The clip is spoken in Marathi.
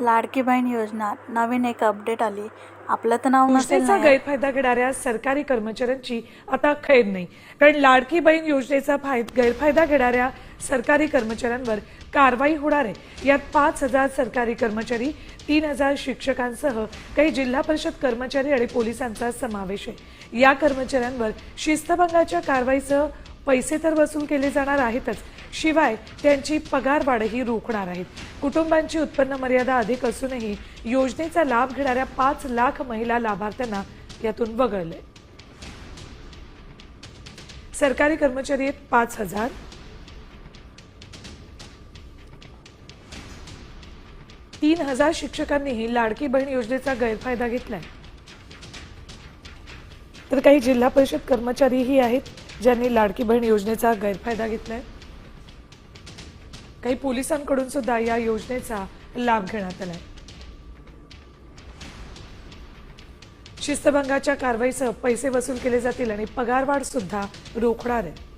लाडकी बहीण योजना नवीन एक अपडेट आली. आपलं तर नाव नसेल योजनेचा ना गैरफायदा घेणाऱ्या सरकारी कर्मचाऱ्यांची आता खैर नाही. कारण लाडकी बहीण योजनेचा फाय गैरफायदा घेणाऱ्या सरकारी कर्मचाऱ्यांवर कारवाई होणार आहे. यात पाच हजार सरकारी कर्मचारी तीन हजार शिक्षकांसह काही जिल्हा परिषद कर्मचारी आणि पोलिसांचा समावेश आहे. या कर्मचाऱ्यांवर शिस्तभंगाच्या कारवाईसह पैसे तर वसूल केले जाणार आहेतच. शिवाय त्यांची पगारवाढही रोखणार आहेत. कुटुंबांची उत्पन्न मर्यादा अधिक असूनही योजनेचा लाभ घेणाऱ्या पाच लाख महिला लाभार्थ्यांना यातून वगळले. सरकारी कर्मचारी आहेत पाच हजार. तीन हजार शिक्षकांनीही लाडकी बहीण योजनेचा गैरफायदा घेतलाय. तर काही जिल्हा परिषद कर्मचारीही आहेत. ज्यांनी लाडकी बहीण योजनेचा गैरफायदा घेतलाय काही पोलिसांकडून सुद्धा या योजनेचा लाभ घेण्यात आलाय. शिस्तभंगाच्या कारवाईसह पैसे वसूल केले जातील आणि पगारवाढ सुद्धा रोखणार आहे.